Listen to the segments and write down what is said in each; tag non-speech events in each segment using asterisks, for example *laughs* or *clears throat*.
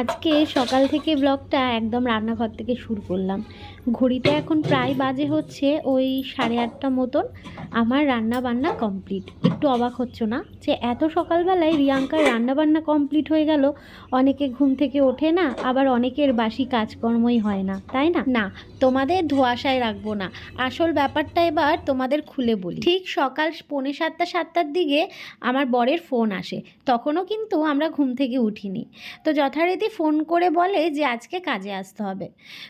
আজকে সকাল থেকে ব্লগটা একদম রান্নাঘর থেকে শুরু করলাম। ঘড়িতে এখন প্রায় বাজে হচ্ছে ওই সাড়ে আটটা মতন। আমার রান্না বান্না কমপ্লিট। একটু অবাক হচ্ছ না যে এত সকালবেলায় রিয়াঙ্কার রান্না বান্না কমপ্লিট হয়ে গেল, অনেকে ঘুম থেকে ওঠে না, আবার অনেকের বাসি কাজকর্মই হয় না, তাই না? না, তোমাদের ধোয়াশায় রাখব না। আসল ব্যাপারটা এবার তোমাদের খুলে বলি। ঠিক সকাল পৌনে সাতটা, সাতটার দিকে আমার বরের ফোন আসে। তখনও কিন্তু আমরা ঘুম থেকে উঠিনি। তো যথারীতি ফোন করে বলে যে আজকে কাজে আসতে হবে,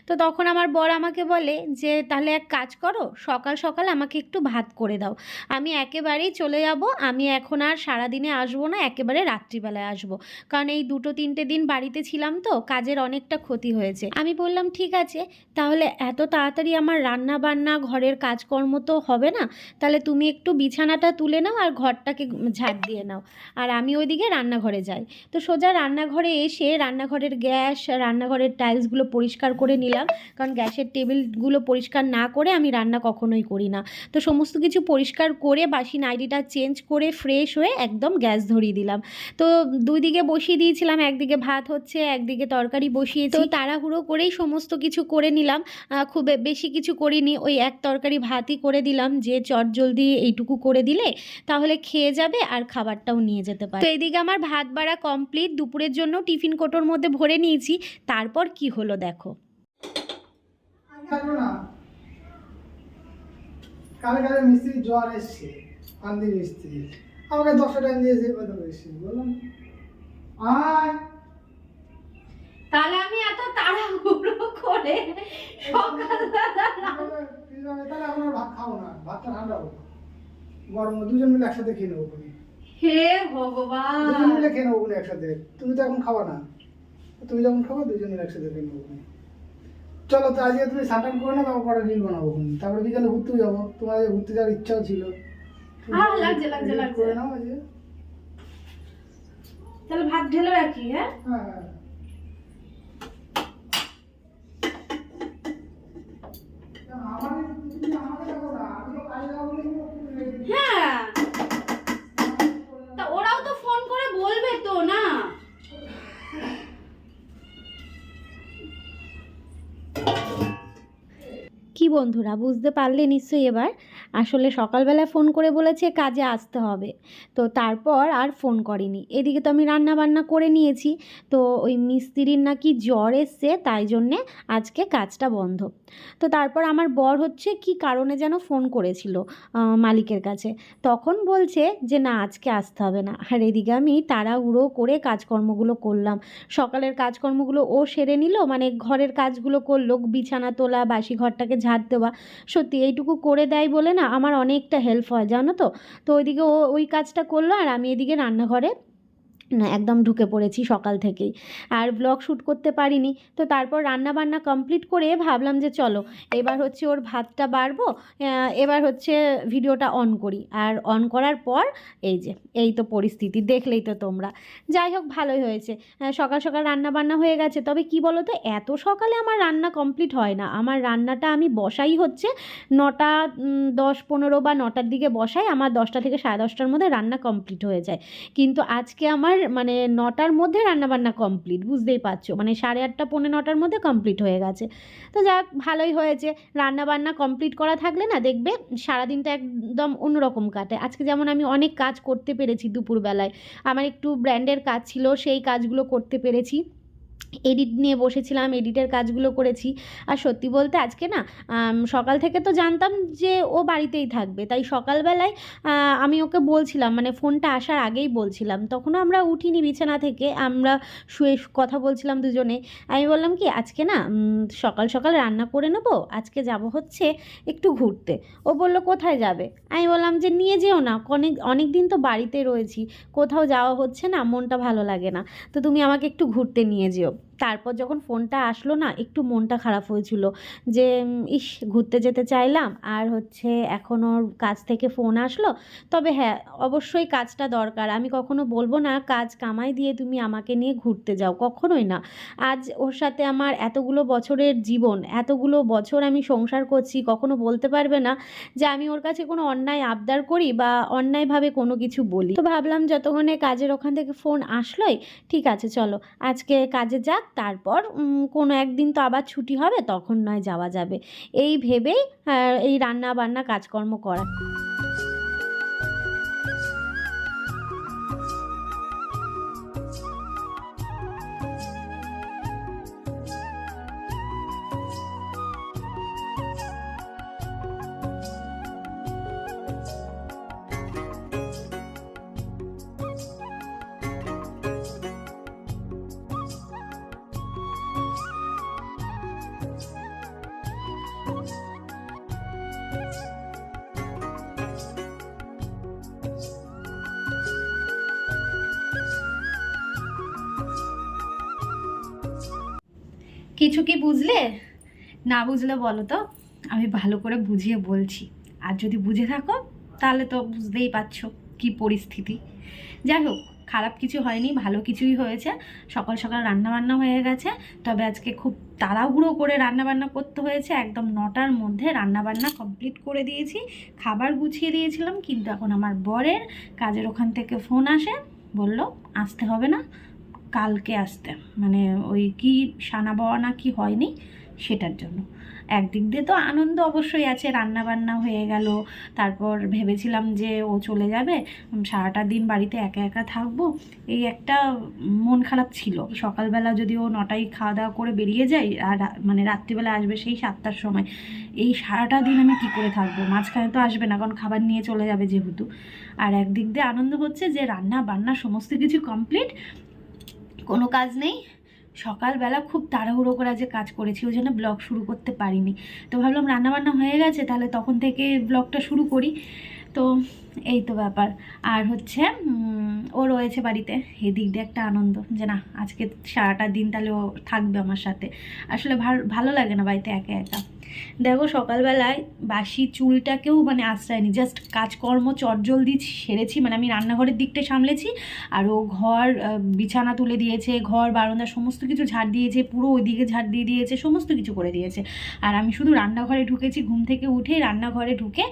তো তখন আমার বর আমাকে বলে যে, তাহলে এক কাজ করো, সকাল সকাল আমাকে একটু ভাত করে দাও। আমি একেবারেই চলে যাব, আমি এখন আর সারাদিনে আসব না, একেবারে রাত্রিবেলায় আসব। কারণ এই দুটো তিনটে দিন বাড়িতে ছিলাম তো, কাজের অনেকটা ক্ষতি হয়েছে। আমি বললাম, ঠিক আছে, তাহলে এত তাড়াতাড়ি আমার রান্না বান্না ঘরের কাজকর্ম তো হবে না, তাহলে তুমি একটু বিছানাটা তুলে নাও আর ঘরটাকে ঝাড় দিয়ে নাও। আর আমি ওইদিকে রান্নাঘরে যাই। তো সোজা রান্নাঘরে এসে রান্নাঘরের গ্যাস রান্নাঘরের টাইলসগুলো পরিষ্কার করে নিলাম। কারণ গ্যাসের টেবিলগুলো পরিষ্কার না করে আমি রান্না কখনোই করি না। তো সমস্ত কিছু পরিষ্কার করে বাসি নাইটিটা চেঞ্জ করে ফ্রেশ হয়ে একদম গ্যাস ধরিয়ে দিলাম। তো দুই দিকে বসিয়ে দিয়েছিলাম, একদিকে ভাত হচ্ছে, একদিকে তরকারি বসিয়েছি। তো তাড়াহুড়ো করেই সমস্ত কিছু করে নিলাম। খুব বেশি কিছু করিনি, ওই এক তরকারি ভাতই করে দিলাম। যে চট জলদি এইটুকু করে দিলে তাহলে খেয়ে যাবে আর খাবারটাও নিয়ে যেতে পারে। তো এইদিকে আমার ভাত বাড়া কমপ্লিট দুপুরের জন্য টিফিন কোটোর মধ্যে ভরে নিয়েছি। তারপর কি হলো দেখো। কালে কালে মিস্ত্রি জ্বর এসছে কান্দি মিস্ত্রি। আমাকে দশটা টাইম দিয়েছে কত বেশি বললাম। আয়। তাহলে আমি এত তাড়াহুড়ো করে তাহলে এখন আর ভাত খাব না ভাতটা ঠান্ডা হোক। গরম দুজন মিলে একসাথে খেয়ে নেব। হে ভগবান। দুজন মিলে খেয়ে নেব একসাথে তুমি তো এখন খাবা না। তুমি যখন খাব দুজনের একসাথে খেয়ে বলব চলো তো আজকে তুমি সাটান করে না তারপর পরে রিল বানাবো তারপরে বিকালে ঘুরতেও যাব। তোমার ঘুরতে যাওয়ার ইচ্ছাও ছিল। হ্যাঁ লাগছে, লাগছে, লাগছে। করে নাও আজকে। তাহলে ভাত ঢেলে রাখি হ্যাঁ হ্যাঁ হ্যাঁ আমাদের তুমি আমাকে দেখো না আমিও কাজে যাব বলে হ্যাঁ তা ওরাও তো ফোন করে বলবে তো না কি বন্ধুরা, বুঝতে পারলে নিশ্চয়ই এবার। আসলে সকালবেলা ফোন করে বলেছে, কাজে আসতে হবে। তো তারপর আর ফোন করেনি। এদিকে তো আমি রান্না বান্না করে নিয়েছি। তো ওই মিস্ত্রির নাকি জ্বর এসছে, তাই জন্যে আজকে কাজটা বন্ধ। তো তারপর আমার বর হচ্ছে, কি কারণে যেন ফোন করেছিল মালিকের কাছে। তখন বলছে যে, না, আজকে আসতে হবে না। আর এদিকে আমি তাড়াহুড়ো করে কাজকর্মগুলো করলাম। সকালের কাজকর্মগুলো ও সেরে নিল মানে ঘরের কাজগুলো করল, বিছানা তোলা বাসি ঘরটাকে ঝাড় দেওয়া। সত্যি এইটুকু করে দেয় বলে না আমার অনেকটা হেল্প হয়, জানো তো? তো ওইদিকে ও ওই কাজটা করল আর আমি এদিকে রান্নাঘরে একদম ঢুকে পড়েছি সকাল থেকেই। আর ব্লগ শ্যুট করতে পারিনি। তো তারপর রান্না বান্না কমপ্লিট করে ভাবলাম যে চলো, এবার হচ্ছে ওর ভাতটা বাড়বো এবার হচ্ছে ভিডিওটা অন করি। আর অন করার পর, এই যে, এই তো পরিস্থিতি, দেখলেই তো তোমরা। যাই হোক, ভালোই হয়েছে। সকাল সকাল রান্না বান্না হয়ে গেছে। তবে কি বলো তো এত সকালে আমার রান্না কমপ্লিট হয় না। আমার রান্নাটা আমি বসাই হচ্ছে নটা দশ, পনেরো বা নটার দিকে বসাই। আমার দশটা থেকে সাড়ে দশটার মধ্যে রান্না কমপ্লিট হয়ে যায়। কিন্তু আজকে আমার মানে নটার মধ্যে রান্নাবান্না কমপ্লিট বুঝতেই পারছ? মানে সাড়ে আটটা, পৌনে নটার মধ্যে কমপ্লিট হয়ে গেছে। তো যাক, ভালোই হয়েছে। রান্নাবান্না কমপ্লিট করা থাকলে না দেখবে সারাদিনটা একদম অন্যরকম কাটে। আজকে যেমন আমি অনেক কাজ করতে পেরেছি দুপুরবেলায়। আমার একটু ব্র্যান্ডের কাজ ছিল, সেই কাজগুলো করতে পেরেছি। এডিট নিয়ে বসেছিলাম, এডিটের কাজগুলো করেছি। আর সত্যি বলতে আজকে না সকাল থেকে তো জানতাম যে ও বাড়িতেই থাকবে। তাই সকালবেলায় আমি ওকে বলছিলাম মানে ফোনটা আসার আগেই বলছিলাম। তখনও আমরা উঠিনি বিছানা থেকে, আমরা শুয়ে কথা বলছিলাম দুজনে। আমি বললাম কি, আজকে না সকাল সকাল রান্না করে নেব, আজকে যাব হচ্ছে একটু ঘুরতে। ও বলল, কোথায় যাবে? আমি বললাম যে, নিয়ে যেও না, অনেক অনেক দিন তো বাড়িতে রয়েছি, কোথাও যাওয়া হচ্ছে না, মনটা ভালো লাগে না। তো তুমি আমাকে একটু ঘুরতে নিয়ে যেও। ഐശ്വര്യം তারপর যখন ফোনটা আসলো না, একটু মনটা খারাপ হয়েছিল যে ইস, ঘুরতে যেতে চাইলাম আর হচ্ছে এখন ওর কাজ থেকে ফোন আসলো। তবে হ্যাঁ অবশ্যই কাজটা দরকার। আমি কখনো বলব না, কাজ কামাই দিয়ে তুমি আমাকে নিয়ে ঘুরতে যাও, কখনোই না। আজ ওর সাথে আমার এতগুলো বছরের জীবন, এতগুলো বছর আমি সংসার করছি, কখনো বলতে পারবে না যে আমি ওর কাছে কোনো অন্যায় আবদার করি বা অন্যায়ভাবে কোনো কিছু বলি। তো ভাবলাম যতক্ষণে কাজের ওখান থেকে ফোন আসলোই, ঠিক আছে, চলো। আজকে কাজে যাক তারপর কোনো একদিন তো আবার ছুটি হবে তখন নয় যাওয়া যাবে। এই ভেবেই আহ, এই রান্না বান্না কাজকর্ম করা। কিছু কি বুঝলে? না বুঝলে বলো তো। আমি ভালো করে বুঝিয়ে বলছি। আর যদি বুঝে থাকো, তাহলে তো বুঝতেই পারছ কি পরিস্থিতি। যাই হোক, খারাপ কিছু হয়নি, ভালো কিছুই হয়েছে। সকাল সকাল রান্না বান্না হয়ে গেছে। তবে আজকে খুব তাড়াহুড়ো করে রান্না বান্না করতে হয়েছে। একদম নটার মধ্যে রান্না বান্না কমপ্লিট করে দিয়েছি। খাবার গুছিয়ে দিয়েছিলাম, কিন্তু এখন আমার বরের কাজের ওখান থেকে ফোন আসে। বলল, আসতে হবে না? কালকে আসতে। মানে ওই কি সানা বাওয়া না কি হয়নি, সেটার জন্য। একদিক দিয়ে তো আনন্দ অবশ্যই আছে রান্না বান্না হয়ে গেল। তারপর ভেবেছিলাম যে ও চলে যাবে সারাটা দিন বাড়িতে একা একা থাকব। এই একটা মন খারাপ ছিল। সকালবেলা যদি ও নটায় খাওয়া দাওয়া করে বেরিয়ে যায়, আর মানে রাত্রিবেলা আসবে সেই সাতটার সময়, এই সারাটা দিন আমি কি করে থাকব? মাঝখানে তো আসবে না, কারণ খাবার নিয়ে চলে যাবে যেহেতু। আর একদিক দিয়ে আনন্দ হচ্ছে যে রান্না বান্না সমস্ত কিছু কমপ্লিট কোনো কাজ নেই। সকালবেলা খুব তাড়াহুড়ো করে যে কাজ করেছি, ওই জন্য ব্লগ শুরু করতে পারিনি। তো ভাবলাম রান্নাবান্না হয়ে গেছে, তাহলে তখন থেকে ব্লগটা শুরু করি। তো এই তো ব্যাপার। আর হচ্ছে ও রয়েছে বাড়িতে, এদিক দিয়ে একটা আনন্দ যে না, আজকে সারাটা দিন তাহলে ও থাকবে আমার সাথে। আসলে ভালো লাগে না বাড়িতে একা একা। দেখো সকালবেলায় বাসি চুলটাকেও মানে আশ্রয় নি জাস্ট কাজকর্ম চটজলদি সেরেছি মানে আমি রান্নাঘরের দিকটা সামলেছি, আর ও ঘর বিছানা তুলে দিয়েছে, ঘর, বারান্দা সমস্ত কিছু ঝাড় দিয়েছে, পুরো ওইদিকে ঝাড় দিয়ে দিয়েছে, সমস্ত কিছু করে দিয়েছে। আর আমি শুধু রান্নাঘরে ঢুকেছি, ঘুম থেকে উঠে রান্নাঘরে ঢুকে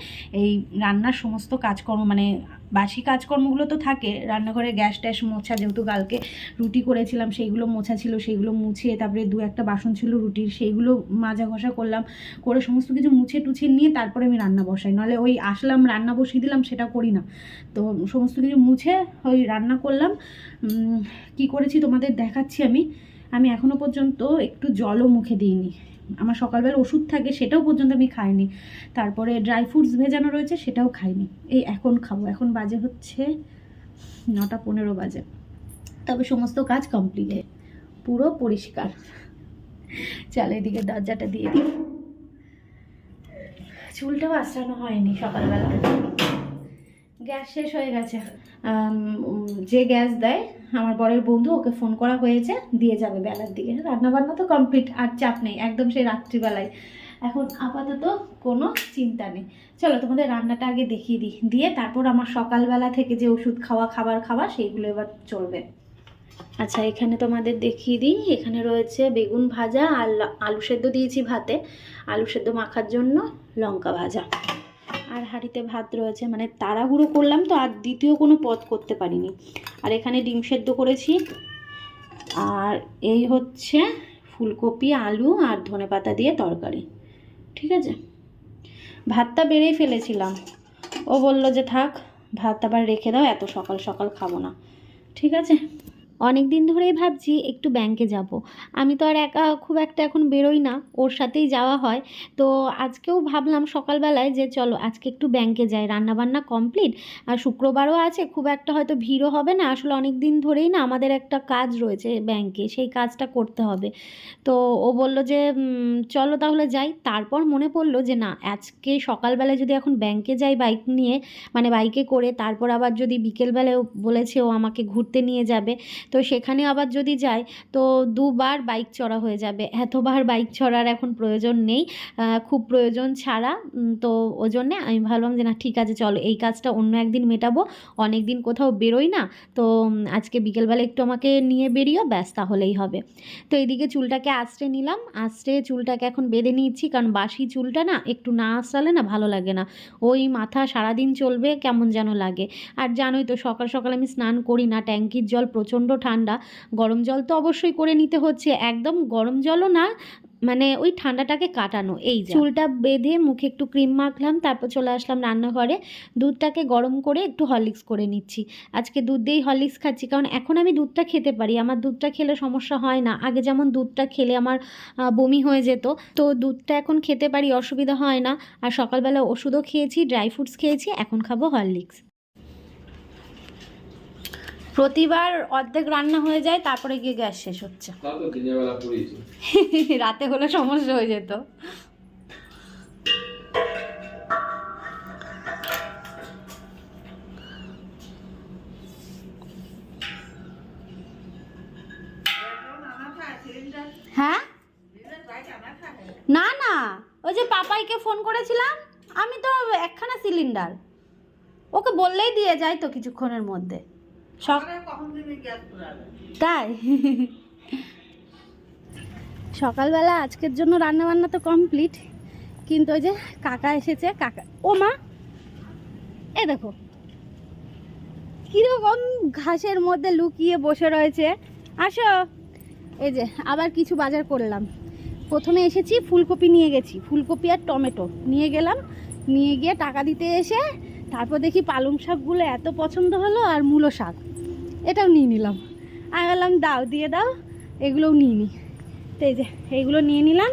এই রান্নার সমস্ত কাজকর্ম মানে বাসি কাজকর্মগুলো তো থাকে। রান্নাঘরে গ্যাস ট্যাস মোছা, যেহেতু কালকে রুটি করেছিলাম, সেইগুলো মোছা ছিল, সেইগুলো মুছে তারপরে দু একটা বাসন ছিল রুটির, সেইগুলো মাজা ঘষা করলাম। করে সমস্ত কিছু মুছে টুছে নিয়ে তারপরে আমি রান্না বসাই। নাহলে ওই আসলাম, রান্না বসিয়ে দিলাম, সেটা করি না। তো সমস্ত কিছু মুছে ওই রান্না করলাম। কি করেছি তোমাদের দেখাচ্ছি আমি। আমি এখনও পর্যন্ত একটু জলও মুখে দিইনি। আমার সকালবেলা ওষুধ থাকে সেটাও পর্যন্ত আমি খাইনি। তারপরে ড্রাই ফ্রুটস ভেজানো রয়েছে সেটাও খাইনি। এই এখন খাব। এখন বাজে হচ্ছে নটা পনেরো বাজে। তবে সমস্ত কাজ কমপ্লিট পুরো পরিষ্কার। চল এদিকে দরজাটা দিয়ে দিই। চুলটাও আশ্রানো হয়নি সকালবেলা। গ্যাস শেষ হয়ে গেছে। যে গ্যাস দেয়, আমার বরের বন্ধু, ওকে ফোন করা হয়েছে, দিয়ে যাবে বেলার দিকে। রান্নাবান্না তো কমপ্লিট আর চাপ নেই, একদম সেই রাত্রিবেলায়। এখন আপাতত কোনো চিন্তা নেই। চলো, তোমাদের রান্নাটা আগে দেখিয়ে দিই। দিয়ে তারপর আমার সকালবেলা থেকে যে ওষুধ খাওয়া, খাবার খাওয়া, সেইগুলো এবার চলবে। আচ্ছা এখানে তোমাদের দেখিয়ে দিই। এখানে রয়েছে বেগুন ভাজা আর আলু সেদ্ধ দিয়েছি ভাতে। আলু সেদ্ধ মাখার জন্য লঙ্কা ভাজা। আর হাঁড়িতে ভাত রয়েছে। মানে তাড়াহুড়ো করলাম তো, আর দ্বিতীয় কোনো পদ করতে পারিনি। আর এখানে ডিম সেদ্ধ করেছি। আর এই হচ্ছে ফুলকপি, আলু আর ধনেপাতা দিয়ে তরকারি। ঠিক আছে? ভাতটা বেড়েই ফেলেছিলাম। ও বলল যে থাক, ভাত আবার রেখে দাও, এত সকাল সকাল খাব না। ঠিক আছে? অনেক দিন ধরেই ভাবছি একটু ব্যাংকে যাব। আমি তো আর একা খুব একটা এখন বেরোই না, ওর সাথেই যাওয়া হয়। তো আজকেও ভাবলাম সকালবেলায় যে চলো আজকে একটু ব্যাংকে যাই, রান্নাবান্না কমপ্লিট আর শুক্রবারও আছে, খুব একটা হয়তো ভিড়ও হবে না, আসলে অনেক দিন ধরেই না আমাদের একটা কাজ রয়েছে ব্যাংকে সেই কাজটা করতে হবে। তো ও বলল যে চলো তাহলে যাই। তারপর মনে পড়ল যে না, আজকে সকালবেলায় যদি এখন ব্যাংকে যাই বাইক নিয়ে মানে বাইকে করে, তারপর আবার যদি বিকেলবেলায় বলেছে ও আমাকে ঘুরতে নিয়ে যাবে তো সেখানে আবার যদি যাই, তো দুবার বাইক চড়া হয়ে যাবে। এতবার বাইক চড়ার এখন প্রয়োজন নেই। খুব প্রয়োজন ছাড়া। তো ওই জন্যে আমি ভাবলাম যে, না, ঠিক আছে, চলো, এই কাজটা অন্য একদিন মেটাবো। অনেক দিন কোথাও বেরোই না। তো আজকে বিকেলবেলা একটু আমাকে নিয়ে বেরিও, ব্যাস, তাহলেই হবে। তো এইদিকে চুলটাকে আঁচড়ে নিলাম। আঁচড়ে চুলটাকে এখন বেঁধে নিচ্ছি কারণ বাসি চুলটা না একটু না আঁচড়ালে না ভালো লাগে না। ওই মাথা সারাদিন চলবে, কেমন যেন লাগে। আর জানোই তো, সকাল সকাল আমি স্নান করি না, ট্যাঙ্কির জল প্রচণ্ড ঠান্ডা গরম জল তো অবশ্যই করে নিতে হচ্ছে। একদম গরম জলও না মানে ওই ঠান্ডাটাকে কাটানো। এই চুলটা বেঁধে মুখে একটু ক্রিম মাখলাম, তারপর চলে আসলাম রান্নাঘরে। দুধটাকে গরম করে একটু হরলিক্স করে নিচ্ছি। আজকে দুধ দিয়েই হরলিক্স খাচ্ছি, কারণ এখন আমি দুধটা খেতে পারি। আমার দুধটা খেলে সমস্যা হয় না। আগে যেমন দুধটা খেলে আমার বমি হয়ে যেত, তো দুধটা এখন খেতে পারি, অসুবিধা হয় না। আর সকালবেলা ওষুধও খেয়েছি, ড্রাই ফ্রুটস খেয়েছি, এখন খাব হরলিক্স। প্রতিবার অর্ধেক রান্না হয়ে যায় তারপরে গিয়ে গ্যাস শেষ হচ্ছে। *laughs* রাতে হলে সমস্যা হয়ে যেত। হ্যাঁ? না না ওই যে পাপাইকে ফোন করেছিলাম আমি তো একখানা সিলিন্ডার। ওকে বললেই দিয়ে যায় তো কিছুক্ষণের মধ্যে। তাই। সকালবেলা আজকের জন্য রান্না বান্না তো কমপ্লিট কিন্তু ওই যে কাকা এসেছে কাকা ও মা এ দেখো কীরকম ঘাসের মধ্যে লুকিয়ে বসে রয়েছে। আসো। এই যে আবার কিছু বাজার করলাম। প্রথমে এসেছি ফুলকপি নিয়ে গেছি ফুলকপি আর টমেটো। নিয়ে গেলাম নিয়ে গিয়ে টাকা দিতে এসে তারপর দেখি পালং শাকগুলো এত পছন্দ হলো আর মূলো শাক। এটাও নিয়ে নিলাম। আমি বললাম, দাও, দিয়ে দাও, এগুলোও নিয়ে নিই তো যে, এইগুলো নিয়ে নিলাম।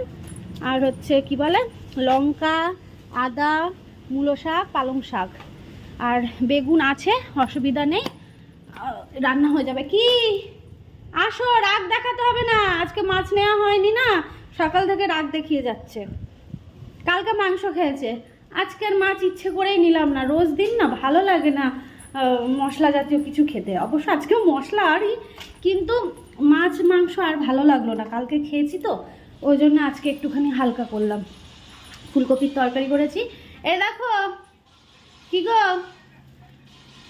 আর হচ্ছে কি বলে, লঙ্কা, আদা, মূলো শাক, পালং শাক। আর বেগুন আছে, অসুবিধা নেই। রান্না হয়ে যাবে। কি? আসো, রাগ দেখাতে হবে না। আজকে মাছ নেওয়া হয়নি না। সকাল থেকে রাগ দেখিয়ে যাচ্ছে। কালকে মাংস খেয়েছে। আজকের মাছ ইচ্ছে করেই নিলাম না। রোজ দিন না ভালো লাগে না মশলা জাতীয় কিছু খেতে। অবশ্য আজকেও মশলা আরই, কিন্তু মাছ, মাংস আর ভালো লাগল না। কালকে খেয়েছি তো, ওই জন্য আজকে একটুখানি হালকা করলাম। ফুলকপির তরকারি করেছি। এ দেখো, কি গো?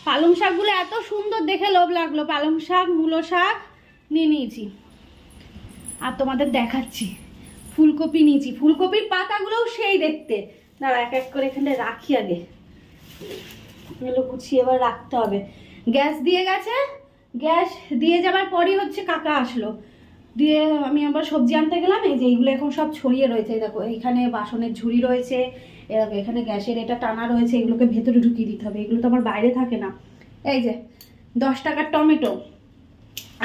পালং শাকগুলো এত সুন্দর দেখে লোভ লাগল। পালং শাক, মূলো শাক নিয়ে নিয়েছি। আর তোমাদের দেখাচ্ছি। ফুলকপি নিয়েছি। ফুলকপির পাতাগুলোও সেই দেখতে। দাঁড়া, এক এক করে এখানে রাখি আগে। এগুলো গুছিয়ে এবার রাখতে হবে। গ্যাস দিয়ে গেছে। গ্যাস দিয়ে যাবার পরই হচ্ছে কাকা আসলো। দিয়ে আমি আবার সবজি আনতে গেলাম। এই যে এইগুলো এখন সব ছড়িয়ে রয়েছে। দেখো, এইখানে বাসনের ঝুড়ি রয়েছে। এরকম এখানে গ্যাসের এটা টানা রয়েছে। এগুলোকে ভেতরে ঢুকিয়ে দিতে হবে। এগুলো তো আমার বাইরে থাকে না। এই যে, দশ টাকার টমেটো।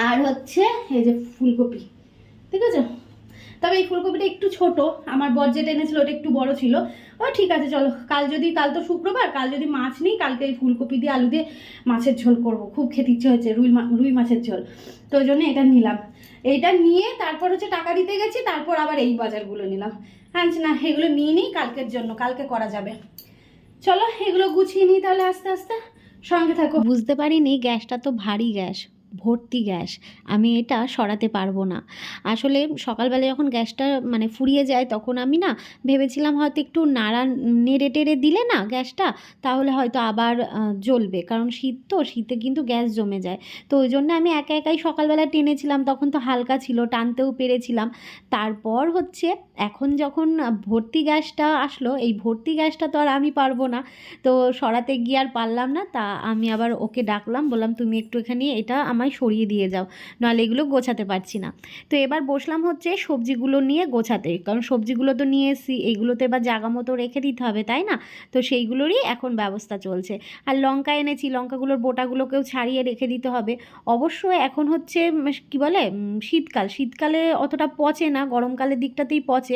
আর হচ্ছে এই যে ফুলকপি। ঠিক আছে? তবে এই ফুলকপিটা একটু ছোট, আমার বর যেটা এনেছিল ওটা একটু বড় ছিল। ও ঠিক আছে, চলো, কাল যদি, কাল তো শুক্রবার, কাল যদি মাছ নেই, কালকে এই ফুলকপি দিয়ে আলু দিয়ে মাছের ঝোল করব। খুব খেতে ইচ্ছে হয়েছে, রুই রুই মাছের ঝোল। তো ওই জন্য এটা নিলাম। এইটা নিয়ে তারপর হচ্ছে টাকা দিতে গেছি, তারপর আবার এই বাজারগুলো নিলাম। হ্যাঁ না, এগুলো নিয়ে নিই, কালকের জন্য, কালকে করা যাবে। চলো, এগুলো গুছিয়ে নিই তাহলে আস্তে আস্তে। সঙ্গে থাকো। বুঝতে পারিনি, গ্যাসটা তো ভারী গ্যাস। ভর্তি গ্যাস। আমি এটা সরাতে পারব না। আসলে সকালবেলা যখন গ্যাসটা মানে ফুরিয়ে যায় তখন আমি না ভেবেছিলাম হয়তো একটু নাড়া নেড়ে টেড়ে দিলে না গ্যাসটা, তাহলে হয়তো আবার জ্বলবে। কারণ শীত তো, শীতে কিন্তু গ্যাস জমে যায়। তো ওই জন্য আমি একা একাই সকালবেলা টেনেছিলাম, তখন তো হালকা ছিল, টানতেও পেরেছিলাম। তারপর হচ্ছে এখন যখন ভর্তি গ্যাসটা আসলো, এই ভর্তি গ্যাসটা তো আর আমি পারব না। তো সরাতে গিয়ে আর পারলাম না, তা আমি আবার ওকে ডাকলাম, বললাম, তুমি একটু এখানে এটা আমায় সরিয়ে দিয়ে যাও, নাহলে এগুলো গোছাতে পারছি না। তো এবার বসলাম হচ্ছে সবজিগুলো নিয়ে গোছাতে, কারণ সবজিগুলো তো নিয়ে এসেছি এইগুলো তো এবার জায়গা মতো রেখে দিতে হবে, তাই না? তো সেইগুলোরই এখন ব্যবস্থা চলছে। আর লঙ্কা এনেছি, লঙ্কাগুলোর বোটাগুলোকেও ছাড়িয়ে রেখে দিতে হবে। অবশ্য এখন হচ্ছে কি বলে শীতকাল, শীতকালে অতটা পচে না, গরমকালের দিকটাতেই পচে।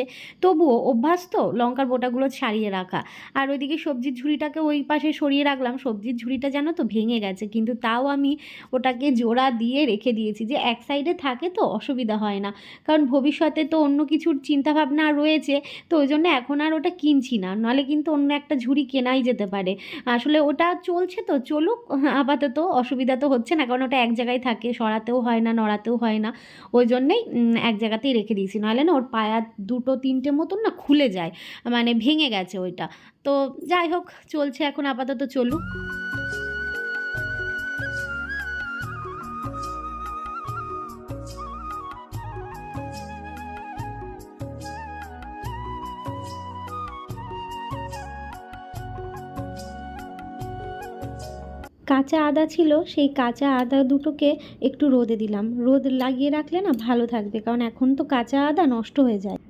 তবুও অভ্যাস তো, লঙ্কার বোটাগুলো ছাড়িয়ে রাখা। আর ওইদিকে সবজির ঝুড়িটাকে ওই পাশে সরিয়ে রাখলাম। সবজির ঝুড়িটা জানো তো ভেঙে গেছে, কিন্তু তাও আমি ওটাকে জোড়া দিয়ে রেখে দিয়েছি যে এক সাইডে থাকে তো, অসুবিধা হয় না। কারণ ভবিষ্যতে তো অন্য কিছুর চিন্তাভাবনা রয়েছে, তো ওই জন্য এখন আর ওটা কিনছি না। নাহলে কিন্তু অন্য একটা ঝুড়ি কেনাই যেতে পারে। আসলে ওটা চলছে তো, চলুক, আপাতত অসুবিধা তো হচ্ছে না, কারণ ওটা এক জায়গায় থাকে, সরাতেও হয় না, নড়াতেও হয় না। ওই জন্যেই এক জায়গাতেই রেখে দিয়েছি। নাহলে না ওর পায়া দুটো তিনটে মতন না খুলে যায় মানে ভেঙে গেছে ওইটা। তো যাই হোক, চলছে এখন আপাতত চলুক। কাঁচা আদা ছিল, সেই কাঁচা আদা দুটোকে একটু রোদে দিলাম। রোদ লাগিয়ে রাখলে না ভালো থাকবে, কারণ এখন তো কাঁচা আদা নষ্ট হয়ে যায়।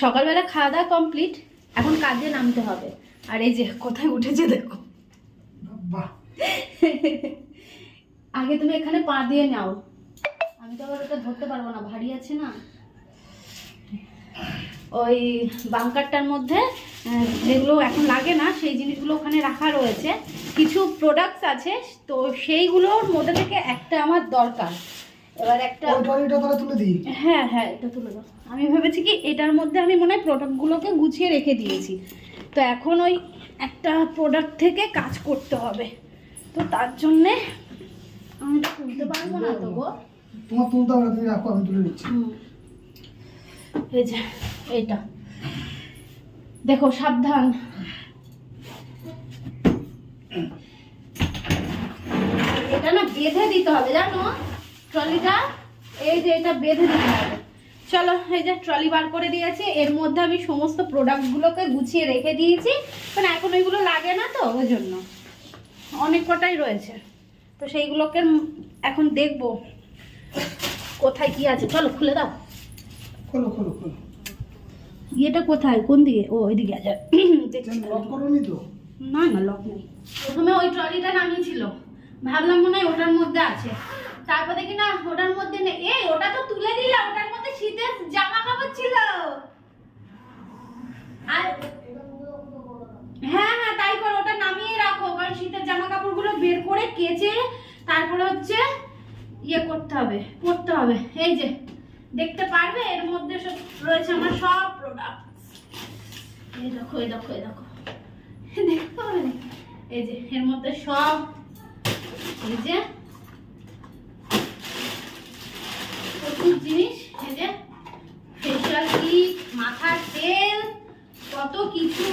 সকালবেলা খাওয়া দাওয়া কমপ্লিট এখন কাজে নামতে হবে। আর এই যে কোথায় উঠেছে দেখো। আগে তুমি এখানে পা দিয়ে নাও। আমি তো আবার ওটা ধরতে পারব না ভারী আছে না। ওই বাংকারটার মধ্যে যেগুলো এখন লাগে না সেই জিনিসগুলো ওখানে রাখা রয়েছে। কিছু প্রোডাক্টস আছে তো সেইগুলোর মধ্যে থেকে একটা আমার দরকার। এবার একটা তাহলে তুলে দিই। হ্যাঁ হ্যাঁ এটা তুলে দাও। আমি ভেবেছি কি এটার মধ্যে আমি মনে হয় প্রোডাক্টগুলোকে গুছিয়ে রেখে দিয়েছি। তো এখন ওই একটা প্রোডাক্ট থেকে কাজ করতে হবে। তো তার জন্যে আমি তুলতে পারব না তো গো। তোমার তুলতে হবে তুমি রাখো আমি তুলে দিচ্ছি। এই যে এইটা। দেখো সাবধান। এটা না বেঁধে দিতে হবে জানো? ট্রলিটা এই যে এটা বেঁধে দিতে হবে। চলো এই যে ট্রলি বার করে দিয়েছি। এর মধ্যে আমি সমস্ত প্রোডাক্টগুলোকে গুছিয়ে রেখে দিয়েছি। কারণ এখন ওইগুলো লাগে না তো ওই জন্য। অনেক কটাই রয়েছে। তো সেইগুলোকে এখন দেখব। কোথায় কি আছে? চলো খুলে দাও। খোলো খোলো খোলো। ইয়েটা কোথায়? কোন দিকে? ও ওইদিকে আছে। *clears throat* লক করোনি তো? না না লক নেই। প্রথমে ওই ট্রলিটা নামিয়েছিল ভাবলাম মনে হয় ওটার মধ্যে আছে। তারপর দেখি না, ওটার মধ্যে নেই। এই, ওটা তো তুলে দিলাম ওটার মধ্যে শীতের জামা কাপড় ছিল। আর হ্যাঁ হ্যাঁ তাই করো, ওটা নামিয়ে রাখো, কারণ শীতের জামা কাপড়গুলো বের করে কেচে তারপরে হচ্ছে ইয়ে করতে হবে, পরতে হবে। এই যে, দেখতে পারবে, এর মধ্যে সব রয়েছে আমার সব প্রোডাক্ট এই দেখো এই দেখো এই দেখো। দেখতে পাবে এই যে, এর মধ্যে সব এই যে জিনিস, এই যে ফেশিয়াল কিট মাথার তেল, কত কিছু।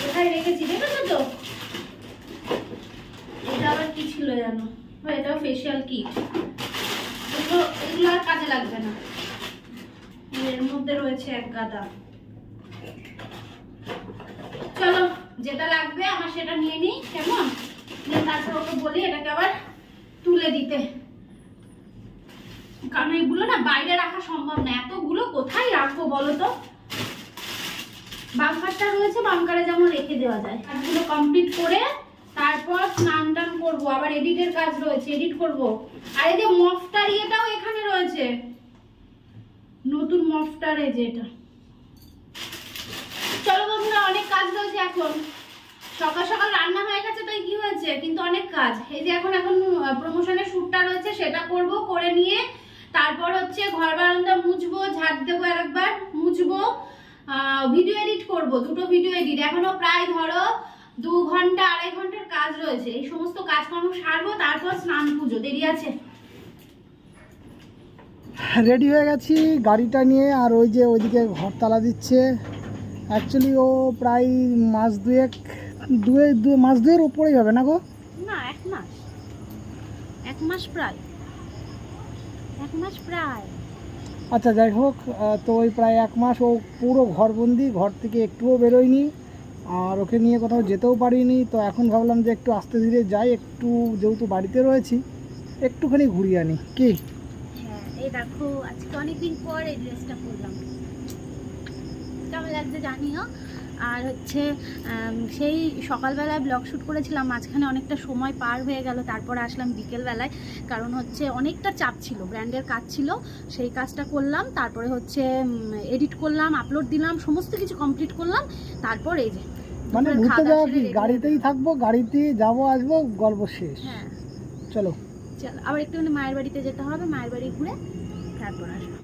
কোথায় রেখেছি, দেখেছ তো? এটা আবার কি ছিল জানো এটাও ফেশিয়াল কিট এগুলো এগুলো আর কাজে লাগবে না। এর মধ্যে রয়েছে এক গাদা। চলো, যেটা লাগবে, আমার সেটা নিয়ে নিই, কেমন? তারপর ওকে বলি, এটাকে আবার তুলে দিতে। কারণ এগুলো না বাইরে রাখা সম্ভব না। এতগুলো কোথায় রাখব বলো তো? বাংকারটা রয়েছে বাংকারে যেমন রেখে দেওয়া যায়। কাজগুলো কমপ্লিট করে তারপর স্নান টান করব। আবার এডিটের কাজ রয়েছে, এডিট করব। আর এই যে মফটার ইয়েটাও এখানে রয়েছে। নতুন মফটার এই যে এটা। চলো বন্ধুরা, অনেক কাজ রয়েছে এখন। সকাল সকাল রান্না হয়ে গেছে তাই কি হয়েছে? কিন্তু অনেক কাজ। এই যে এখন এখন প্রমোশনের শ্যুটটা রয়েছে, সেটা করব, করে নিয়ে তারপর হচ্ছে ঘর বারান্দা মুছবো ঝাড় দেবো একবার মুছবো ভিডিও এডিট করব দুটো ভিডিও এডিট এখনও প্রায় ধরো দু ঘণ্টা আড়াই ঘণ্টার কাজ রয়েছে। এই সমস্ত কাজকর্ম সারবো তারপর স্নান পুজো। দেরি আছে? রেডি হয়ে গেছি গাড়িটা নিয়ে আর ওই যে ওইদিকে ঘর তালা দিচ্ছে। অ্যাকচুয়ালি ও প্রায় মাস দুয়েক দুয়ে দু মাস দুয়ের ওপরেই হবে না গো? না এক মাস। এক মাস প্রায়। এক মাস প্রায়। আচ্ছা যাই হোক তো ওই প্রায় এক মাস ও পুরো ঘরবন্দি ঘর থেকে একটুও বেরোয়নি আর ওকে নিয়ে কোথাও যেতেও পারিনি। তো এখন ভাবলাম যে একটু আস্তে ধীরে যাই একটু যেহেতু বাড়িতে রয়েছি একটুখানি ঘুরিয়ে আনি। কি? হ্যাঁ এই দেখো আজকে অনেকদিন পর এই ড্রেসটা পরলাম। কেমন লাগছে জানিও? আর হচ্ছে সেই সকালবেলায় ব্লগ শ্যুট করেছিলাম মাঝখানে অনেকটা সময় পার হয়ে গেল তারপরে আসলাম বিকেলবেলায়। কারণ হচ্ছে অনেকটা চাপ ছিল ব্র্যান্ডের কাজ ছিল সেই কাজটা করলাম তারপরে হচ্ছে এডিট করলাম আপলোড দিলাম সমস্ত কিছু কমপ্লিট করলাম তারপর এই যে মানে ঘুরতে যাওয়া কি গাড়িতেই থাকব গাড়িতে যাব আসব গল্প শেষ। হ্যাঁ। চলো। চল আবার একটুখানি মায়ের বাড়িতে যেতে হবে মায়ের বাড়ি ঘুরে তারপর আসব।